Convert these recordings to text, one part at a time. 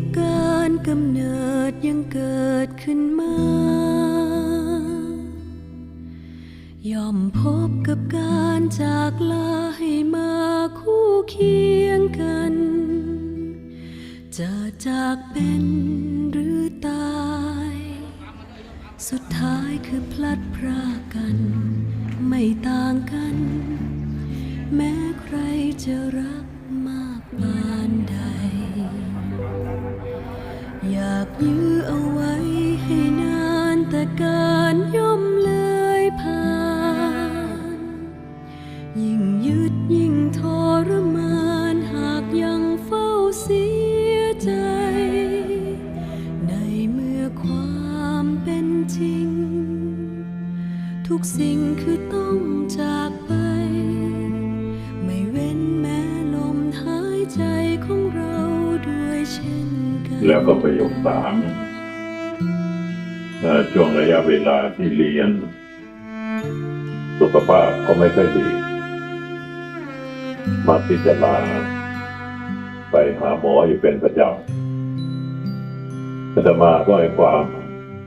กการกำเนิดยังเกิดขึ้นมา ย่อมพบกับการจากลาให้มาคู่เคียงกัน จะจากเป็นหรือตาย สุดท้ายคือพลัดพรากกัน ไม่ต่างกัน แม้ใครจะรักากยื้อเอาไว้ให้นานแต่การย่อมเลยผ่าน ยิ่งยึดยิ่งทรมานหากยังเฝ้าเสียใจ ในเมื่อความเป็นจริง ทุกสิ่งคือต้องจาก แล้วก็ประโยคสามช่วงระยะเวลาที่เรียน สุขภาพก็ไม่ค่อยดี มาพิจารณาไปหาหมออยู่เป็นประจำอาตมาก็ให้ความ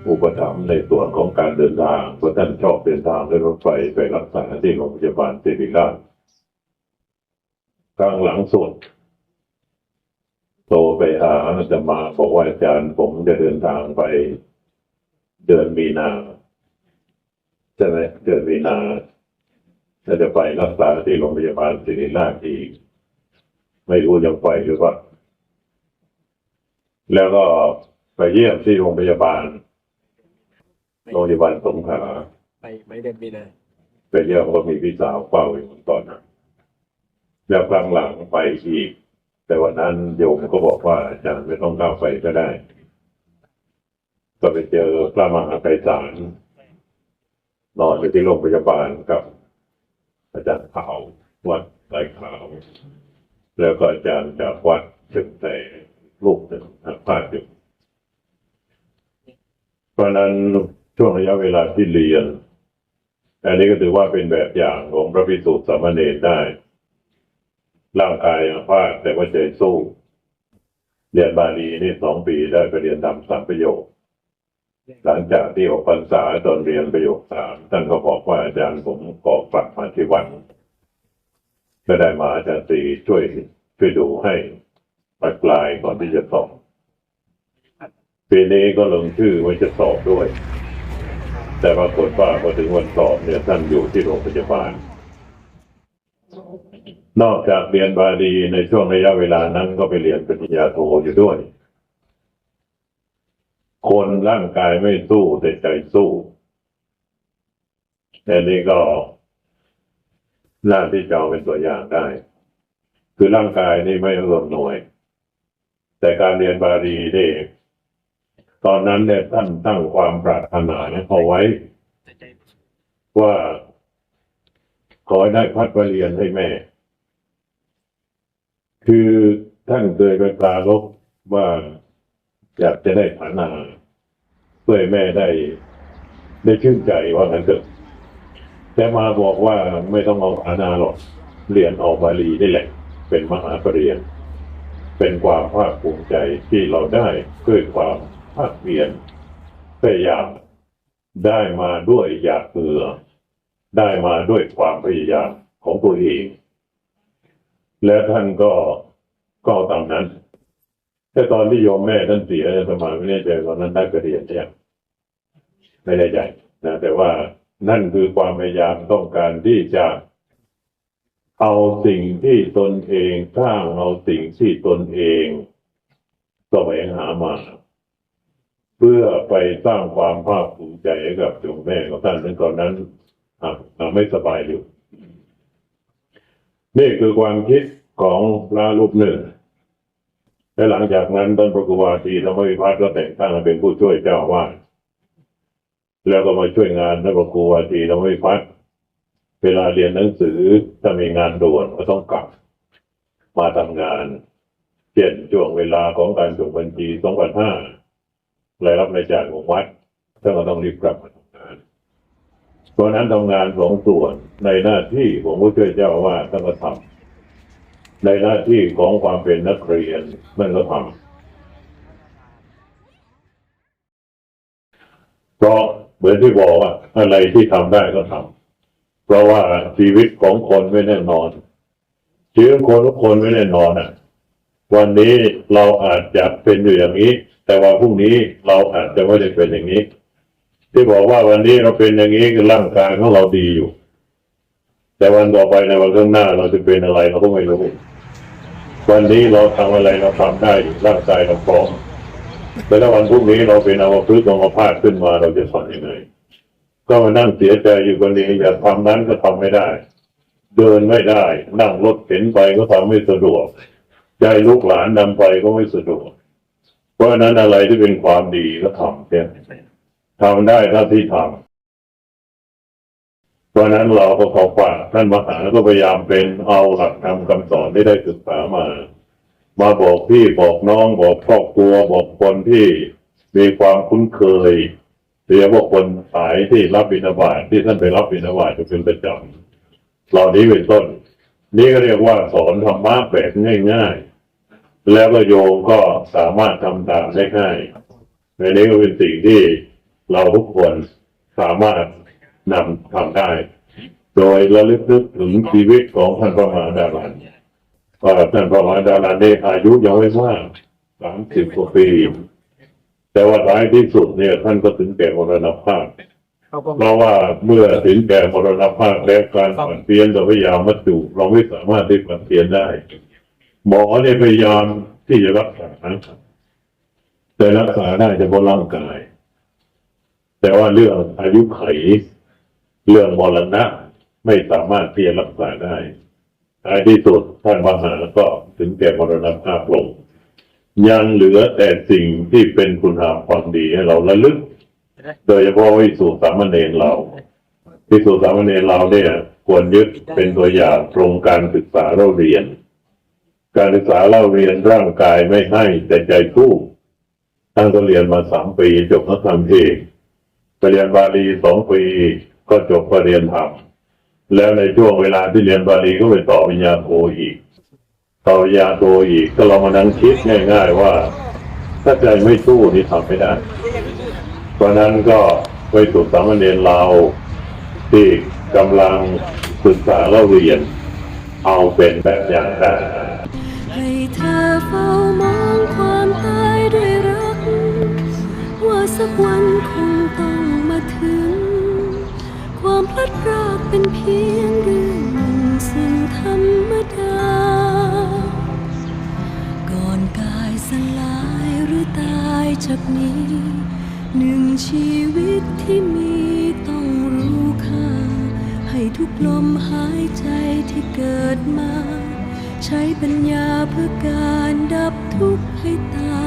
อุปถัมภ์ในส่วนของการเดินทางเพราะท่านชอบเดินทางด้วยรถไฟไปรักษาที่โรงพยาบาลศิริราชครั้งหลังสุด โทรไปหาอาตมาบอกว่าอาจารย์ผมจะเดินทางไปเดือนมีนาใช่ไหมเดือนมีนาแล้วจะไปรักษาที่โรงพยาบาลศิริราชอีกไม่รู้ยังไปหรือเปล่า แล้วก็ไปเยี่ยมที่โรงพยาบาลโรงพยาบาลสงขลาไปไม่เดือนมีนาไปเยี่ยมก็มีพี่สาวเฝ้าอยู่ตอนนั้นแล้วครั้งหลังไปอีก แต่วันนั้นโยมก็บอกว่าอาจารย์ไม่ต้องเข้าไปก็ได้ ก็ไปเจอพระมหาไพศาลนอนอยู่ที่โรงพยาบาลกับ อาจารย์ขาววัดไรขาว แล้วก็อาจารย์จากวัดเชิงแต่ลูกหนึ่งทางภาคอยู่เพราะนั้นช่วงระยะเวลาที่เรียนอันนี้ก็ถือว่าเป็นแบบอย่างของพระพิสุทธิ์สามเณรได้ ร่างกายอาพาธแต่ว่าใจสู้เรียนบาลีนี่สองปีได้ไปเรียนทำสามประโยค หลังจากที่ออกพรรษาตอนเรียนประโยคสามท่านก็บอกว่าอาจารย์ผมขอกลับมาที่วัดก็ได้มาอาจารย์ตรีช่วยช่วยดูให้ปลายก่อนที่จะสอบปีนี้ก็ลงชื่อไว้จะสอบด้วย แต่ปรากฏว่าพอถึงวันสอบเนี่ยท่านอยู่ที่โรงพยาบาล นอกจากเรียนบาลีในช่วงระยะเวลานั้นก็ไปเรียนปริญญาโทอยู่ด้วย คนร่างกายไม่สู้แต่ใจสู้อันนี้ก็น่าที่จะเอาเป็นตัวอย่างได้ คือร่างกายนี่ไม่เอื้อมหน่วย แต่การเรียนบาลีนี่ตอนนั้นเนี่ยท่านตั้งความปรารถนาเนี่ยเอาไว้ ว่าขอได้พัดไปเรียนให้แม่ คือท่านเคยไปปรารบว่าอยากจะได้ฐานาเพื่อแม่ได้ ได้ชื่นใจว่างั้นเถอะแต่มาบอกว่าไม่ต้องเอาฐานาหรอกเรียนออกบาลีได้แหละเป็นมหาปรริญญาเป็นความภาคภูมิใจที่เราได้ด้วยความภาคเพียรพยายามได้มาด้วยอยากเบื่อได้มาด้วยความพยายามของตัวเอง และท่านก็ก็ตามนั้น แต่ตอนที่โยมแม่ท่านเสียสมัยไม่แน่ใจตอนนั้นได้กระเรียนใช่ไหมไม่แน่ใจนะแต่ว่านั่นคือความพยายามต้องการที่จะเอาสิ่งที่ตนเองสร้างเอาสิ่งที่ตนเองแสวงหามา เพื่อไปสร้างความภาคภูมิใจให้กับโยมแม่ของท่านในตอนนั้นอะอะไม่สบายอยู่ นี่คือความคิดของพระรูปหนึ่ง และหลังจากนั้นท่านพระครูวาทีธรรมวิพัฒน์ก็แต่งตั้งให้เป็นผู้ช่วยเจ้าอาวาสแล้วก็มาช่วยงานท่านพระครูวาทีธรรมวิพัฒน์เวลาเรียนหนังสือถ้ามีงานด่วนก็ต้องกลับ มาทำงานเช่นช่วงเวลาของการส่งบัญชีสองพันห้ารายรับรายจ่ายของวัดท่านก็ต้องรีบกลับมา เพราะนั้นทำงานสองส่วนในหน้าที่ของผู้ช่วยเจ้าว่าท่านก็ทำในหน้าที่ของความเป็นนักเรียนนั่นก็ทำเพราะเหมือนที่บอกว่าอะไรที่ทำได้ก็ทำเพราะว่าชีวิตของคนไม่แน่นอนชีวิตคนทุกคนไม่แน่นอนอะ วันนี้เราอาจจะเป็นอยู่อย่างนี้ แต่ว่าพรุ่งนี้เราอาจจะไม่ได้เป็นอย่างนี้ ที่บอกว่าวันนี้เราเป็นอย่างนี้คือร่างกายของเราดีอยู่ แต่วันต่อไปในวันข้างหน้าเราจะเป็นอะไรเราก็ไม่รู้ วันนี้เราทำอะไรเราทำได้อยู่ร่างกายเราพร้อมแต่ถ้าวันพรุ่งนี้เราเป็นอวพฤกษ์อัมพาตขึ้นมาเราจะสอนยังไงก็มานั่งเสียใจอยู่คนเดียวอยากทำนั้นก็ทำไม่ได้ เดินไม่ได้ นั่งรถเข็นไปก็ทำไม่สะดวกใจลูกหลานนำไปก็ไม่สะดวก เพราะฉะนั้นอะไรที่เป็นความดีก็ทำเนี่ย ทำได้เท่าที่ทำเพราะนั้นเราก็ขอฝากท่านมหาก็พยายามเป็นเอาหลักธรรมคำสอนที่ได้ศึกษามา มาบอกพี่บอกน้องบอกครอบครัวบอกคนที่มีความคุ้นเคยโดยเฉพาคนสายที่รับบิณฑบาตที่ท่านไปรับบิณฑบาตจะเป็นประจำเหล่านี้เป็นต้น นี่ก็เรียกว่าสอนธรรมะแบบง่ายๆ แล้วก็โยมก็สามารถทำตามได้ง่ายในนี้ก็เป็นสิ่งที่ เราทุกคนสามารถนำทำได้ โดยระลึกนึกถึงชีวิตของท่านพระมหาดารันว่าท่านพระมหาดารันได้อายุยังไม่มากสามสิบกว่าปี แต่ว่าท้ายที่สุดเนี่ย ท่านก็ถึงแก่มรณภาพเขาก็เพราะว่าเมื่อถึงแก่มรณภาพแล้วการผันเปลี่ยนต่อพยายามมัดจุเราไม่สามารถที่ผันเปลี่ยนได้ หมอเนี่ยพยายามที่จะรักษาแต่รักษาได้เฉพาะร่างกาย แต่ว่าเรื่องอายุไข เรื่องมรณะไม่สามารถที่จะรักษาได้ท้ายที่สุดท่านมหาก็ถึงแก่มรณภาพลง ยังเหลือแต่สิ่งที่เป็นคุณธรรมความดีให้เราระลึก โดยเฉพาะวิสุสามเณรเราวิสุสามเณรเราเนี่ย ควรยึดเป็นตัวอย่างตรงการศึกษาเราเรียน การศึกษาเราเรียนร่างกายไม่ให้แต่ใจสู้ท่านก็เรียนมาสามปีจบนักธรรมเอก เรียนบาลีสองปีก็จบปรริญญาธรรมแล้วในช่วงเวลาที่เรียนบาลีก็ไปต่อปริญญาโทอีก ต่อปริญญาโทอีกก็เรามานั่งคิดง่าย ๆ ว่า ถ้าใจไม่สู้นี่ทำไม่ได้เพราะนั้นก็ไปถูกสามเณรเราที่กำลังศึกษาเล่าเรียน เอาเป็นแบบอย่างได้ให้เธอเฝ้ามองความตายด้วยรัก ว่าสักวันคงต้อง ดพรากเป็นเพียงเรื่องหนึ่งซึ่งธรรมดา ก่อนกายสลายหรือตายจากนี้ หนึ่งชีวิตที่มีต้องรู้ค่า ให้ทุกลมหายใจที่เกิดมา ใช้ปัญญาเพื่อการดับทุกข์ให้ตา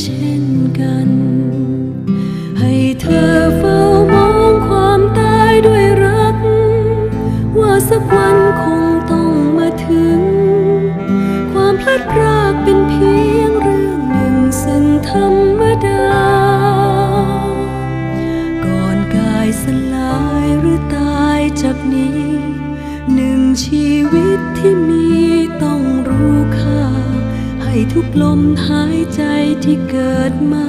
เช่นกัน ให้เธอเฝ้ามองความตายด้วยรัก ว่าสักวันคงต้องมาถึง ความพลัดพรากเป็นเพียงเรื่องหนึ่งซึ่งธรรมดา ก่อนกายสลายหรือตายจากนี้ หนึ่งชีวิตที่มีต้องรู้ค่า ให้ทุกลมหาย ใจที่เกิดมา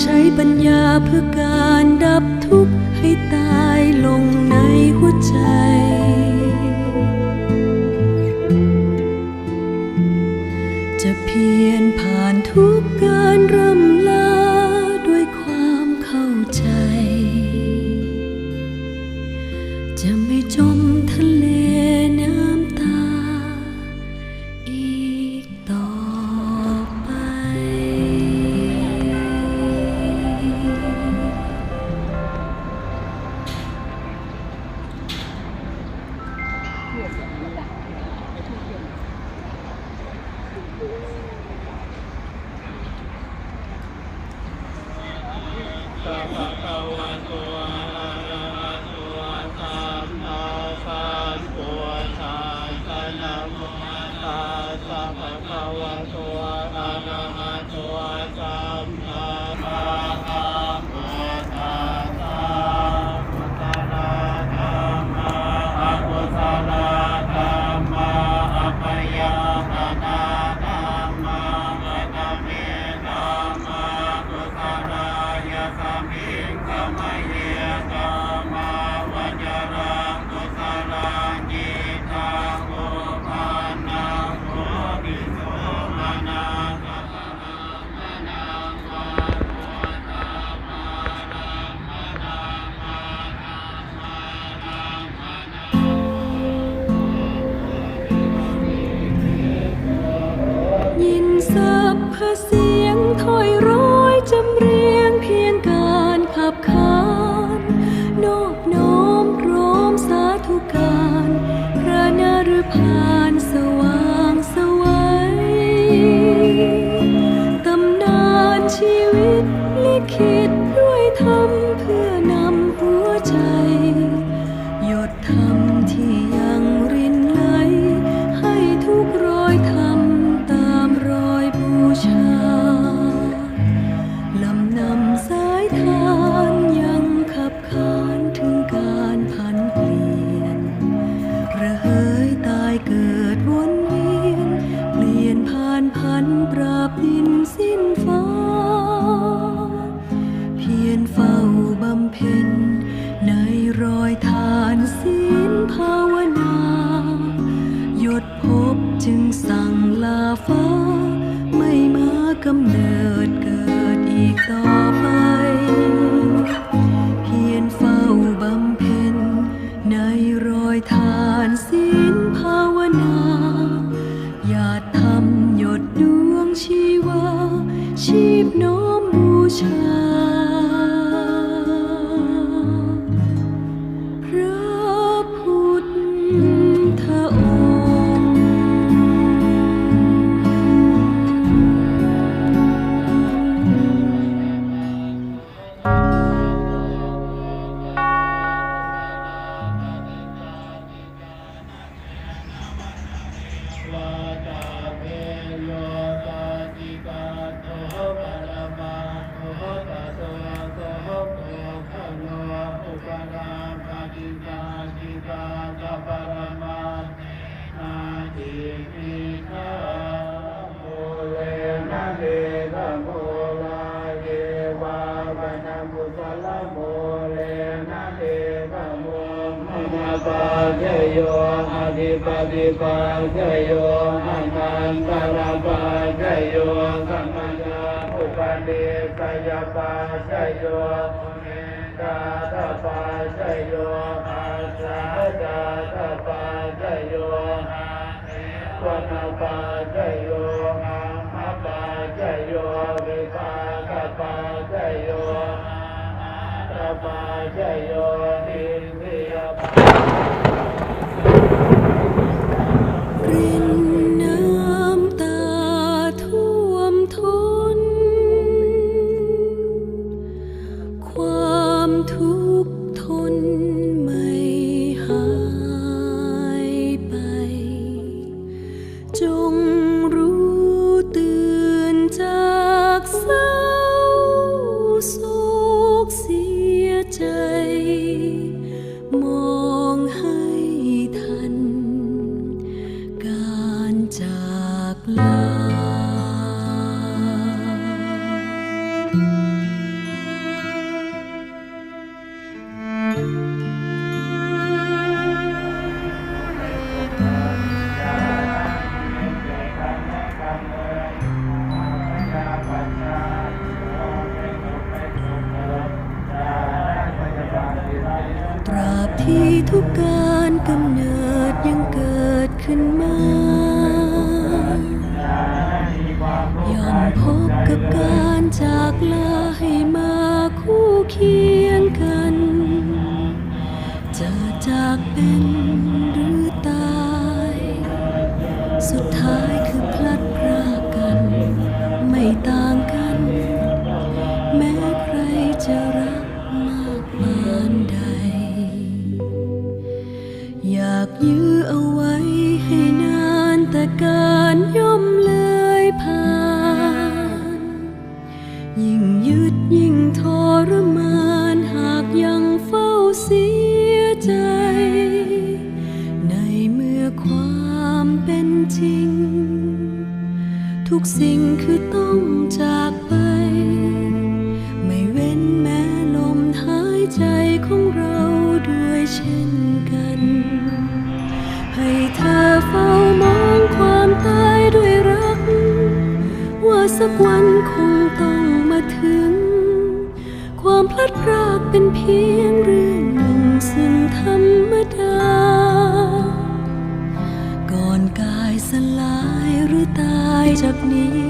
ใช้ปัญญาเพื่อการดับทุกข์ให้ตายลงในหัวใจ จะเพียรผ่านทุกการร ฟ้าไม่มากำเนิดเกิดอีกต่อ ปัจโยอธิปติปัจโยอนันตระปัจโยสัมมาอุปนิสัยปัจโยเมตตาปัจโยอาสาจตปัจโยอาเนวนปัจโยอาหะปัจโยวิปากปัจโยอาตปัจโยอิน been ตราบที่ทุกการกำเนิดยังเกิดขึ้นมา ย่อมพบกับการจากลาให้มาคู่เคียงกันจะจากเป็นากยื้อเอาไว้ให้นานแต่การย่อมเลื่อยผ่าน ยิ่งยึดยิ่งทรมานหากยังเฝ้าเสียใจ ในเมื่อความเป็นจริง ทุกสิ่งคือต้องจาก เฝ้ามองความตายด้วยรัก ว่าสักวันคงต้องมาถึง ความพลัดพรากเป็นเพียงเรื่องหนึ่งซึ่งธรรมดา ก่อนกายสลายหรือตายจากนี้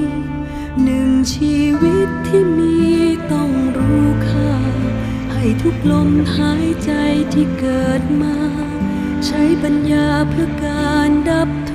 หนึ่งชีวิตที่มีต้องรู้ค่า ให้ทุกลมหายใจที่เกิดมา ใช้ปัญญาเพื่อกา ร